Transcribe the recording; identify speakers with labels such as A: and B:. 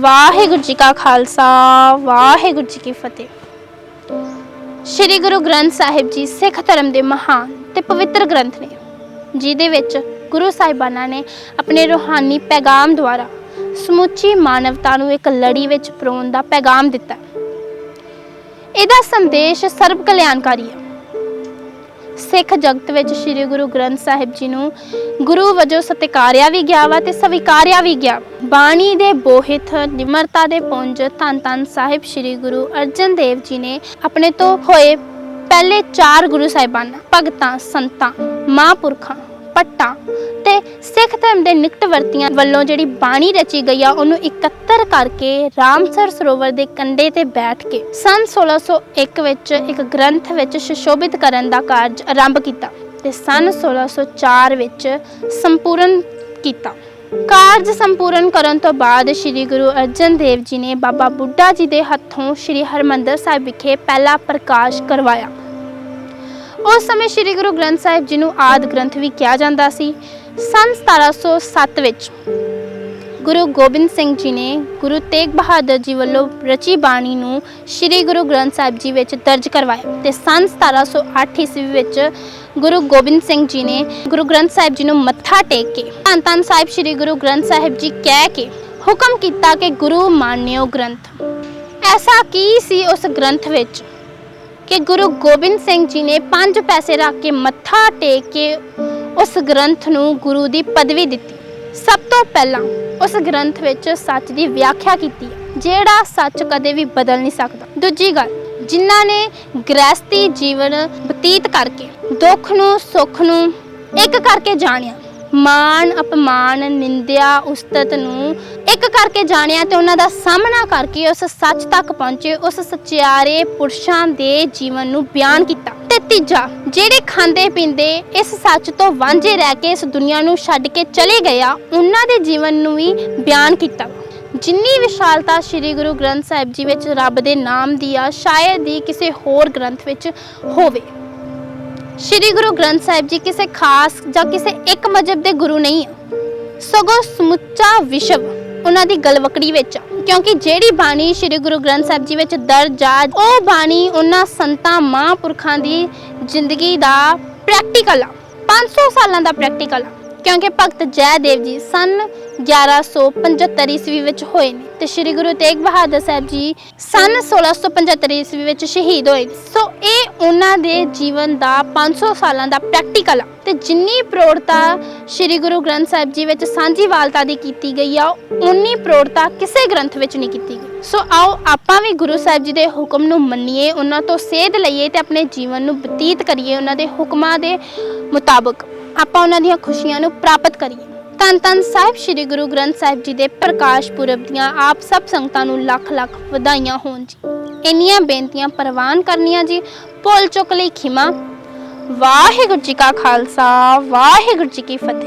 A: ਵਾਹਿਗੁਰੂ ਜੀ ਕਾ ਖਾਲਸਾ, ਵਾਹਿਗੁਰੂ ਜੀ ਕੀ ਫਤਿਹ। ਸ੍ਰੀ ਗੁਰੂ ਗ੍ਰੰਥ ਸਾਹਿਬ ਜੀ ਸਿੱਖ ਧਰਮ ਦੇ ਮਹਾਨ ਤੇ ਪਵਿੱਤਰ ਗ੍ਰੰਥ ਨੇ, ਜਿਹਦੇ ਵਿੱਚ ਗੁਰੂ ਸਾਹਿਬਾਨਾਂ ਨੇ ਆਪਣੇ ਰੂਹਾਨੀ ਪੈਗਾਮ ਦੁਆਰਾ ਸਮੁੱਚੀ ਮਾਨਵਤਾ ਨੂੰ ਇੱਕ ਲੜੀ ਵਿੱਚ ਪਰੋਣ ਦਾ ਪੈਗਾਮ ਦਿੱਤਾ। ਇਹਦਾ ਸੰਦੇਸ਼ ਸਰਬ ਕਲਿਆਣਕਾਰੀ ਹੈ। ਸਿੱਖ ਜਗਤ ਵਿੱਚ ਸ੍ਰੀ ਗੁਰੂ ਗ੍ਰੰਥ ਸਾਹਿਬ ਜੀ ਨੂੰ ਗੁਰੂ ਵਜੋਂ ਸਤਿਕਾਰਿਆ ਵੀ ਗਿਆ ਵਾ ਤੇ ਸਵੀਕਾਰਿਆ ਵੀ ਗਿਆ। ਬਾਣੀ ਦੇ ਬੋਹਿਤ, ਨਿਮਰਤਾ ਦੇ ਪੁੰਜ ਧੰਨ ਧੰਨ ਸਾਹਿਬ ਸ੍ਰੀ ਗੁਰੂ ਅਰਜਨ ਦੇਵ ਜੀ ਨੇ ਆਪਣੇ ਤੋਂ ਹੋਏ ਪਹਿਲੇ ਚਾਰ ਗੁਰੂ ਸਾਹਿਬਾਨ, ਭਗਤਾਂ, ਸੰਤਾਂ, ਮਹਾਂਪੁਰਖਾਂ ਪੱਟਾਂ ਤੇ ਸਿੱਖ ਧਰਮ ਦੇ ਨਿਕਟ ਵਰਤੀਆਂ ਵੱਲੋਂ ਜਿਹੜੀ ਬਾਣੀ ਰਚੀ ਗਈ ਆ, ਉਹਨੂੰ ਇਕੱਤਰ ਕਰਕੇ ਰਾਮਸਰ ਸਰੋਵਰ ਦੇ ਕੰਢੇ ਤੇ ਬੈਠ ਕੇ ਸੰਨ 1601 ਵਿੱਚ ਇੱਕ ਗ੍ਰੰਥ ਵਿੱਚ ਸੁਸ਼ੋਭਿਤ ਕਰਨ ਦਾ ਕਾਰਜ ਆਰੰਭ ਕੀਤਾ ਤੇ ਸੰਨ 1604 ਵਿੱਚ ਸੰਪੂਰਨ ਕੀਤਾ। ਕਾਰਜ ਸੰਪੂਰਨ ਕਰਨ ਤੋਂ ਬਾਅਦ ਸ੍ਰੀ ਗੁਰੂ ਅਰਜਨ ਦੇਵ ਜੀ ਨੇ ਬਾਬਾ ਬੁੱਢਾ ਜੀ ਦੇ ਹੱਥੋਂ ਸ੍ਰੀ ਹਰਮੰਦਰ ਸਾਹਿਬ ਵਿਖੇ ਪਹਿਲਾ ਪ੍ਰਕਾਸ਼ ਕਰਵਾਇਆ। ਉਸ ਸਮੇਂ ਸ੍ਰੀ ਗੁਰੂ ਗ੍ਰੰਥ ਸਾਹਿਬ ਜੀ ਨੂੰ ਆਦ ਗ੍ਰੰਥ ਵੀ ਕਿਹਾ ਜਾਂਦਾ ਸੀ। ਸੰਨ 1707 ਵਿੱਚ ਗੁਰੂ ਗੋਬਿੰਦ ਸਿੰਘ ਜੀ ਨੇ ਗੁਰੂ ਤੇਗ ਬਹਾਦਰ ਜੀ ਵੱਲੋਂ ਰਚੀ ਬਾਣੀ ਨੂੰ ਸ੍ਰੀ ਗੁਰੂ ਗ੍ਰੰਥ ਸਾਹਿਬ ਜੀ ਵਿੱਚ ਦਰਜ ਕਰਵਾਇਆ ਤੇ ਸੰਨ 1708 ਈਸਵੀ ਵਿੱਚ ਗੁਰੂ ਗੋਬਿੰਦ ਸਿੰਘ ਜੀ ਨੇ ਗੁਰੂ ਗ੍ਰੰਥ ਸਾਹਿਬ ਜੀ ਨੂੰ ਮੱਥਾ ਟੇਕ ਕੇ ਧੰਨ ਧੰਨ ਸਾਹਿਬ ਸ੍ਰੀ ਗੁਰੂ ਗ੍ਰੰਥ ਸਾਹਿਬ ਜੀ ਕਹਿ ਕੇ ਹੁਕਮ ਕੀਤਾ ਕਿ ਗੁਰੂ ਮਾਨਿਓ ਗ੍ਰੰਥ। ਐਸਾ ਕੀ ਸੀ ਉਸ ਗ੍ਰੰਥ ਵਿੱਚ? ਕਿ ਗੁਰੂ ਗੋਬਿੰਦ ਸਿੰਘ ਜੀ ਨੇ ਪੰਜ ਪੈਸੇ ਰੱਖ ਕੇ ਮੱਥਾ ਟੇਕ ਕੇ ਉਸ ਗ੍ਰੰਥ ਨੂੰ ਗੁਰੂ ਦੀ ਪਦਵੀ ਦਿੱਤੀ। ਸਭ ਤੋਂ ਪਹਿਲਾਂ ਉਸ ਗ੍ਰੰਥ ਵਿੱਚ ਸੱਚ ਦੀ ਵਿਆਖਿਆ ਕੀਤੀ ਜਿਹੜਾ ਸੱਚ ਕਦੇ ਵੀ ਬਦਲ ਨਹੀਂ ਸਕਦਾ। ਦੂਜੀ ਗੱਲ, ਜਿਨ੍ਹਾਂ ਨੇ ਗ੍ਰਸਤੀ ਜੀਵਨ ਬਤੀਤ ਕਰਕੇ ਦੁੱਖ ਨੂੰ, ਸੁੱਖ ਨੂੰ ਇੱਕ ਕਰਕੇ ਜਾਣਿਆ ਮਾਨ ਅਪਮਾਨ, ਨਿੰਦਿਆ, ਉਸਤਤ ਨੂੰ ਇੱਕ ਕਰਕੇ ਜਾਣਿਆ ਤੇ ਉਹਨਾਂ ਦਾ ਸਾਹਮਣਾ ਕਰਕੇ ਉਸ ਸੱਚ ਤੱਕ ਪਹੁੰਚੇ, ਉਸ ਸਚਿਆਰੇ ਪੁਰਸ਼ਾਂ ਦੇ ਜੀਵਨ ਨੂੰ ਬਿਆਨ ਕੀਤਾ। ਤੇ ਤੀਜਾ, ਜਿਹੜੇ ਖਾਂਦੇ ਪੀਂਦੇ ਇਸ ਸੱਚ ਤੋਂ ਵਾਂਝੇ ਰਹਿ ਕੇ ਇਸ ਦੁਨੀਆ ਨੂੰ ਛੱਡ ਕੇ ਚਲੇ ਗਿਆ, ਉਹਨਾਂ ਦੇ ਜੀਵਨ ਨੂੰ ਵੀ ਬਿਆਨ ਕੀਤਾ। ਜਿੰਨੀ ਵਿਸ਼ਾਲਤਾ ਸ੍ਰੀ ਗੁਰੂ ਗ੍ਰੰਥ ਸਾਹਿਬ ਜੀ ਵਿੱਚ ਰੱਬ ਦੇ ਨਾਮ ਦੀ ਆ, ਸ਼ਾਇਦ ਹੀ ਕਿਸੇ ਹੋਰ ਗ੍ਰੰਥ ਵਿੱਚ ਹੋਵੇ। ਸ੍ਰੀ ਗੁਰੂ ਗ੍ਰੰਥ ਸਾਹਿਬ ਜੀ ਕਿਸੇ ਖਾਸ ਜਾਂ ਕਿਸੇ ਇੱਕ ਮਜਬ ਦੇ ਗੁਰੂ ਨਹੀਂ ਸਗੋਂ ਸਮੁੱਚਾ ਵਿਸ਼ਵ ਉਹਨਾਂ ਦੀ ਗਲਵਕੜੀ ਵਿੱਚ ਕਿਉਂਕਿ ਜਿਹੜੀ ਬਾਣੀ ਸ੍ਰੀ ਗੁਰੂ ਗ੍ਰੰਥ ਸਾਹਿਬ ਜੀ ਵਿੱਚ ਦਰਜ ਆ ਉਹ ਬਾਣੀ ਉਹਨਾਂ ਸੰਤਾਂ, ਮਹਾਂਪੁਰਖਾਂ ਦੀ ਜ਼ਿੰਦਗੀ ਦਾ ਪ੍ਰੈਕਟੀਕਲ ਆ। 500 ਸਾਲਾਂ ਦਾ ਪ੍ਰੈਕਟੀਕਲ ਆ। ਕਿਉਂਕਿ ਭਗਤ ਜੈਦੇਵ ਜੀ ਸਨ 1175 ਈਸਵੀ ਵਿੱਚ ਹੋਏ ਨੇ ਤੇ ਸ੍ਰੀ ਗੁਰੂ ਤੇਗ ਬਹਾਦਰ ਸਾਹਿਬ ਜੀ ਸਨ 1675 ਈਸਵੀ ਵਿੱਚ ਸ਼ਹੀਦ ਹੋਏ ਸੋ ਇਹ ਉਹਨਾਂ ਦੇ ਜੀਵਨ ਦਾ 500 ਸਾਲਾਂ ਦਾ ਪ੍ਰੈਕਟੀਕਲ ਤੇ ਜਿੰਨੀ ਪ੍ਰੋੜਤਾ ਸ੍ਰੀ ਗੁਰੂ ਗ੍ਰੰਥ ਸਾਹਿਬ ਜੀ ਵਿੱਚ ਸਾਂਝੀਵਾਲਤਾ ਦੀ ਕੀਤੀ ਗਈ ਆ, ਉਨੀ ਪ੍ਰੋੜਤਾ ਕਿਸੇ ਗ੍ਰੰਥ ਵਿੱਚ ਨਹੀਂ ਕੀਤੀ ਗਈ। ਸੋ ਆਓ ਆਪਾਂ ਵੀ ਗੁਰੂ ਸਾਹਿਬ ਜੀ ਦੇ ਹੁਕਮ ਨੂੰ ਮੰਨੀਏ, ਉਹਨਾਂ ਤੋਂ ਸੇਧ ਲਈਏ ਤੇ ਆਪਣੇ ਜੀਵਨ ਨੂੰ ਬਤੀਤ ਕਰੀਏ ਉਹਨਾਂ ਦੇ ਹੁਕਮਾਂ ਦੇ ਮੁਤਾਬਕ। ਆਪਾਂ ਉਹਨਾਂ ਦੀਆਂ ਖੁਸ਼ੀਆਂ ਨੂੰ ਪ੍ਰਾਪਤ ਕਰੀਏ। ਧੰਨ ਧੰਨ ਸਾਹਿਬ ਸ੍ਰੀ ਗੁਰੂ ਗ੍ਰੰਥ ਸਾਹਿਬ ਜੀ ਦੇ ਪ੍ਰਕਾਸ਼ ਪੁਰਬ ਦੀਆਂ ਆਪ ਸਭ ਸੰਗਤਾਂ ਨੂੰ ਲੱਖ ਲੱਖ ਵਧਾਈਆਂ ਹੋਣ ਜੀ। ਇੰਨੀਆਂ ਬੇਨਤੀਆਂ ਪ੍ਰਵਾਨ ਕਰਨੀਆਂ ਜੀ। ਭੁੱਲ ਚੁੱਕ ਲਈ ਖਿਮਾ। ਵਾਹਿਗੁਰੂ ਜੀ ਕਾ ਖਾਲਸਾ, ਵਾਹਿਗੁਰੂ ਜੀ ਕੀ ਫਤਿਹ।